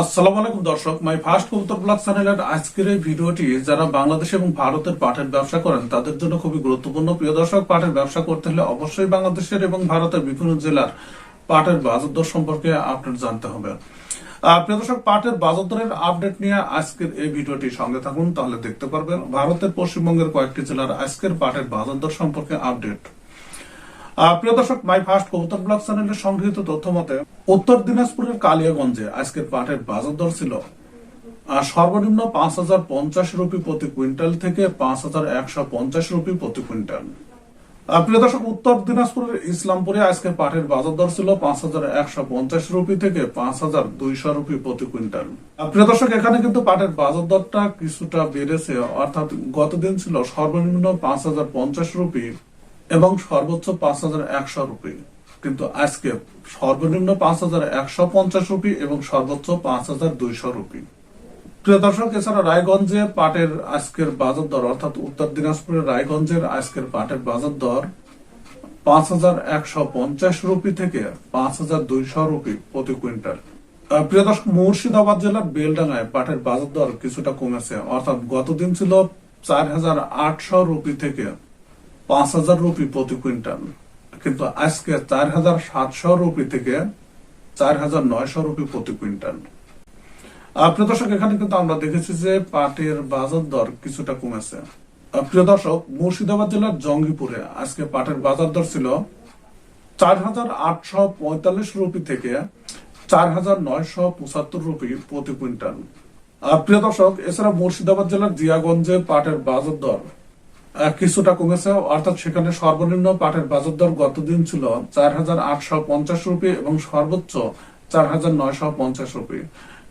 আসসালামু আলাইকুম দর্শক, মাই ফার্স্ট কবুতর ব্লগ চ্যানেলের আজকের এই ভিডিওটি যারা বাংলাদেশ এবং ভারতের পাটের ব্যবসা করেন, তাদের জন্য খুবই গুরুত্বপূর্ণ। প্রিয় দর্শক, পাটের ব্যবসা করতে হলে অবশ্যই বাংলাদেশের এবং ভারতের বিভিন্ন জেলার পাটের বাজার দর সম্পর্কে আপডেট জানতে হবে। প্রিয় দর্শক, পাটের বাজার দরের আপডেট নিয়ে আজকের এই ভিডিওটি সঙ্গে থাকুন, তাহলে দেখতে পারবেন ভারতের পশ্চিমবঙ্গের কয়েকটি জেলার আজকের পাটের বাজার দর সম্পর্কে আপডেট। প্রিয় দর্শক মাই ফার্স্ট কবুতর চ্যানেলের সংগৃহীত তথ্য মতে, উত্তর দিনাজপুরের কালিয়াগঞ্জে আজকের পাটের বাজার দর ছিল সর্বনিম্ন পাঁচ হাজার পঞ্চাশ রুপি প্রতি কুইন্টাল থেকে পাঁচ হাজার একশো পঞ্চাশ রুপি প্রতি কুইন্টাল। প্রিয় দর্শক, উত্তর দিনাজপুরের ইসলামপুরে আজকে পাটের বাজার দর ছিল পাঁচ হাজার একশো পঞ্চাশ রুপি থেকে পাঁচ হাজার দুইশো রুপি প্রতি কুইন্টাল। প্রিয় দর্শক, এখানে কিন্তু পাটের বাজার দরটা কিছুটা বেড়েছে, অর্থাৎ গতদিন ছিল সর্বনিম্ন পাঁচ হাজার পঞ্চাশ রুপি এবং সর্বোচ্চ পাঁচ হাজার একশো রুপি। কিন্তু আজকে সর্বনিম্ন পাঁচ হাজার একশো পঞ্চাশ রুপি এবং সর্বোচ্চ পাঁচ হাজার দুইশো রুপি। প্রিয় দর্শক, এছাড়া রায়গঞ্জে পাটের আজকের বাজার দর, অর্থাৎ উত্তর দিনাজপুরের রায়গঞ্জের আজকের পাটের বাজার দর পাঁচ হাজার একশো পঞ্চাশ রুপি থেকে পাঁচ হাজার দুইশো রুপি প্রতি কুইন্টাল। প্রিয় দর্শক, মুর্শিদাবাদ জেলার বেলডাঙ্গায় পাটের বাজার দর কিছুটা কমেছে। অর্থাৎ গতদিন ছিল চার হাজার আটশো রুপি থেকে পাঁচ হাজার রুপি প্রতি কুইন্টাল। কিন্তু আজকে চার হাজার সাতশো রুপি থেকে চার হাজার নয়শো রুপি প্রতি কুইন্টাল। প্রিয় দর্শক, এখানে কিন্তু আমরা দেখেছি যে পাটের বাজার দর কিছুটা কমেছে। প্রিয় দর্শক, মুর্শিদাবাদ জেলার জঙ্গিপুরে আজকে পাটের বাজার দর ছিল চার হাজার আটশো পঁয়তাল্লিশ রুপি থেকে চার হাজার নয়শো পঁচাত্তর রুপি প্রতি কুইন্টাল। প্রিয় দর্শক, এছাড়া মুর্শিদাবাদ জেলার জিয়াগঞ্জে পাটের বাজার দর কিছুটা কমেছে। অর্থাৎ সেখানে সর্বনিম্ন পাটের বাজার দর গতদিন ছিল চার হাজার আটশো পঞ্চাশ রুপি এবং সর্বোচ্চ চার হাজার নয়শো পঞ্চাশ রুপি।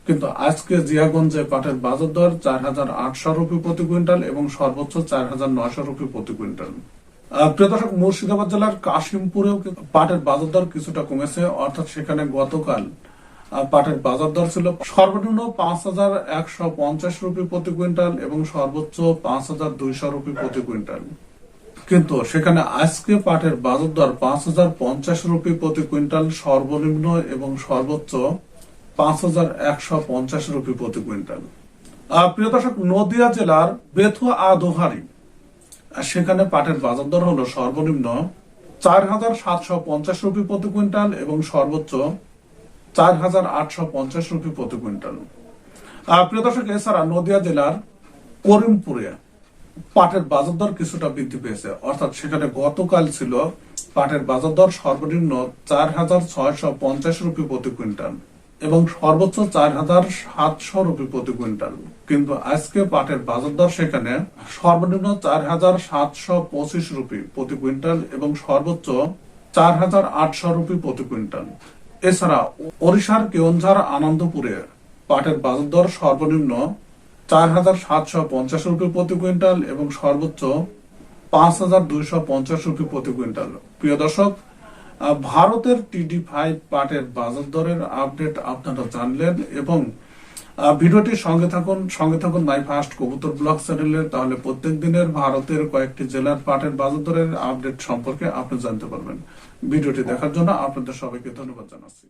কিন্তু আজকে জিয়াগঞ্জে পাটের বাজার দর চার হাজার আটশো রুপি প্রতি কুইন্টাল এবং সর্বোচ্চ চার হাজার নয়শো রুপি প্রতি কুইন্টাল। আহ, প্রিয় দর্শক মুর্শিদাবাদ জেলার কাশিমপুরেও পাটের বাজার দর কিছুটা কমেছে। অর্থাৎ সেখানে গতকাল পাটের বাজার দর ছিল। সর্বনিম্ন পাঁচ হাজার একশো পঞ্চাশ রুপি প্রতি কুইন্টাল এবং সর্বোচ্চ পাঁচ হাজার দুইশো রুপি প্রতি কুইন্টাল। কিন্তু সেখানে আজকে পাটের বাজার দর পাঁচ হাজার পঞ্চাশ রুপি প্রতি কুইন্টাল সর্বনিম্ন এবং সর্বোচ্চ পাঁচ হাজার একশো পঞ্চাশ রুপি প্রতি কুইন্টাল। আহ, প্রিয় দর্শক নদিয়া জেলার বেথুয়া আদোহারি সেখানে পাটের বাজার দর হলো সর্বনিম্ন চার হাজার সাতশো পঞ্চাশ রুপি প্রতি কুইন্টাল এবং সর্বোচ্চ চার হাজার আটশো পঞ্চাশ রুপি প্রতি কুইন্টাল। প্রিয় দর্শক, এছাড়া নদিয়া জেলার করিমপুরে পাটের বাজার দর কিছুটা বৃদ্ধি পেয়েছে। অর্থাৎ সেখানে গতকাল ছিল পাটের বাজার দর সর্বনিম্ন চার হাজার ছয়শো পঞ্চাশ রুপি প্রতি কুইন্টাল এবং সর্বোচ্চ চার হাজার সাতশো রুপি প্রতি কুইন্টাল। কিন্তু আজকে পাটের বাজার দর সেখানে সর্বনিম্ন চার হাজার সাতশো পঁচিশ রুপি প্রতি কুইন্টাল এবং সর্বোচ্চ চার হাজার আটশো রুপি প্রতি কুইন্টাল। এছাড়া ওড়িশার কেওনঝার আনন্দপুরে পাটের বাজার দর সর্বনিম্ন চার হাজার সাতশো পঞ্চাশ রুপি প্রতি কুইন্টাল এবং সর্বোচ্চ পাঁচ হাজার দুইশো পঞ্চাশ রুপি প্রতি কুইন্টাল। প্রিয় দর্শক ভারতের টিডি ফাইভ পাটের বাজার দরের আপডেট আপনারা জানলেন এবং ভিডিওটির সঙ্গে থাকুন সঙ্গে থাকুন মাই ফার্স্ট কবুতর ব্লগ চ্যানেলের তাহলে প্রত্যেক দিনের ভারতের কয়েকটি জেলার পাটের বাজার দরের আপডেট সম্পর্কে আপনি জানতে পারবেন। ভিডিওটি দেখার জন্য আপনাদের সবাইকে ধন্যবাদ জানাচ্ছি।